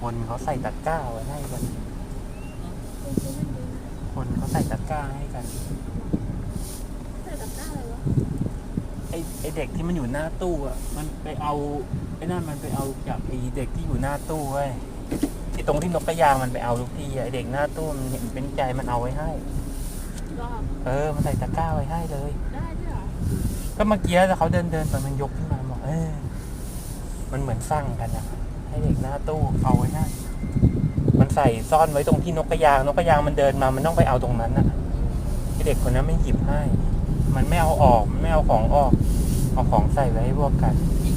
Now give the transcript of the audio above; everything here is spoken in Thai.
คนเขาใส่ตะกร้าไว้ให้กันคุณซื้อมันดีนะคนเขาใส่ตะกร้าให้กัน ใส่ตะกร้าเลยวะไอไอเด็กที่มันอยู่หน้าตู้อะ มันไปเอาไอ้นั่นมันไปเอาจากไอเด็กที่อยู่หน้าตู้เว้ยที่ตรงที่นกกระยางมันไปเอาทุกทีอะไอเด็กหน้าตู้มันเห็นเป็นใจมันเอาไว้ให้ รอบเออ มันใส่ตะกร้าไว้ให้เลย ได้ด้วยเหรอก็เมื่อกี้แล้วเขาเดินเดินไปมันยกขึ้นมาบอกเออมันเหมือนสั่งกันอะ ให้เด็กหน้าตู้เอาไว้ให้มันใส่ซ่อนไว้ตรงที่นกกระยางนกกระยางมันเดินมา มันต้องไปเอาตรงนั้นนะที่เด็กคนนั้นไม่หยิบให้ มันไม่เอาออกไม่เอาของออก เอาของใส่ไว้ให้พวกกันอ